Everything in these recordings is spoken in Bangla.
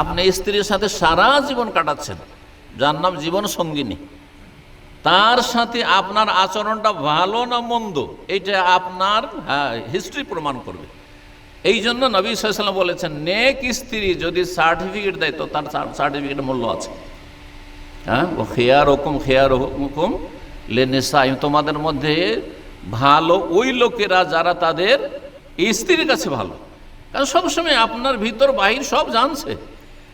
আপনি স্ত্রীর সাথে সারা জীবন কাটাচ্ছেন। যার নাম জীবন সঙ্গিনী। তার সাথে আপনার আচরণটা ভালো না মন্দ, এটা আপনার হিস্ট্রি প্রমাণ করবে। এই জন্য নবী সাল্লাম বলেছেন, নেক স্ত্রী যদি সার্টিফিকেট দেয়, তো তার সার্টিফিকেট মূল্য আছে। হ্যাঁ ও খেয়ার হুকুম খেয়ার হুকুম লেনেসা তোমাদের মধ্যে ভালো ওই লোকেরা যারা তাদের স্ত্রীর কাছে ভালো। কারণ সবসময় আপনার ভিতর বাহির সব জানছে।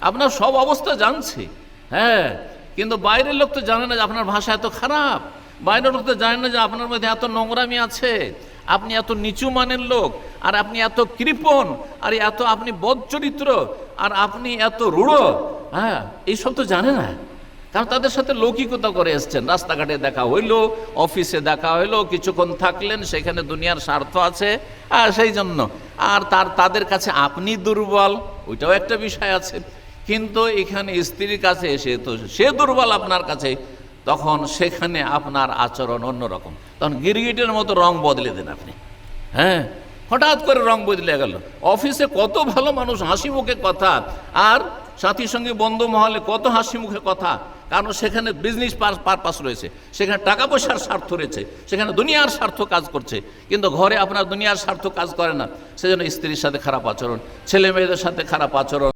আপনার সব অবস্থা জানছে। হ্যাঁ কিন্তু বাইরের লোক তো জানে না যে আপনার ভাষা এত খারাপ। বাইরের লোক তো জানে না যে আপনার মধ্যে এত নোংরামি আছে। আপনি এত নিচু মানের লোক, আর আপনি এত কৃপণ, আর এত আপনি বদ চরিত্র আর আপনি এত রূঢ়। হ্যাঁ এইসব তো জানে না। কারণ তাদের সাথে লৌকিকতা করে এসছেন। রাস্তাঘাটে দেখা হইল, অফিসে দেখা হইল, কিছুক্ষণ থাকলেন, সেখানে দুনিয়ার স্বার্থ আছে। আর সেই জন্য। আর তার, তাদের কাছে আপনি দুর্বল, ওইটাও একটা বিষয় আছে। কিন্তু এখানে স্ত্রীর কাছে এসে তো সে দুর্বল আপনার কাছে, তখন সেখানে আপনার আচরণ অন্যরকম। তখন গিরগিটের মতো রং বদলে দেন আপনি। হ্যাঁ হঠাৎ করে রং বদলে গেল। অফিসে কত ভালো মানুষ, হাসি মুখে কথা, আর সাথী সঙ্গে বন্ধু মহলে কত হাসি মুখে কথা, কারণ সেখানে বিজনেস পারপাস রয়েছে। সেখানে টাকা পয়সার স্বার্থ রয়েছে। সেখানে দুনিয়ার স্বার্থ কাজ করছে। কিন্তু ঘরে আপনার দুনিয়ার স্বার্থ কাজ করে না। সেজন্য স্ত্রীর সাথে খারাপ আচরণ, ছেলে মেয়েদের সাথে খারাপ আচরণ।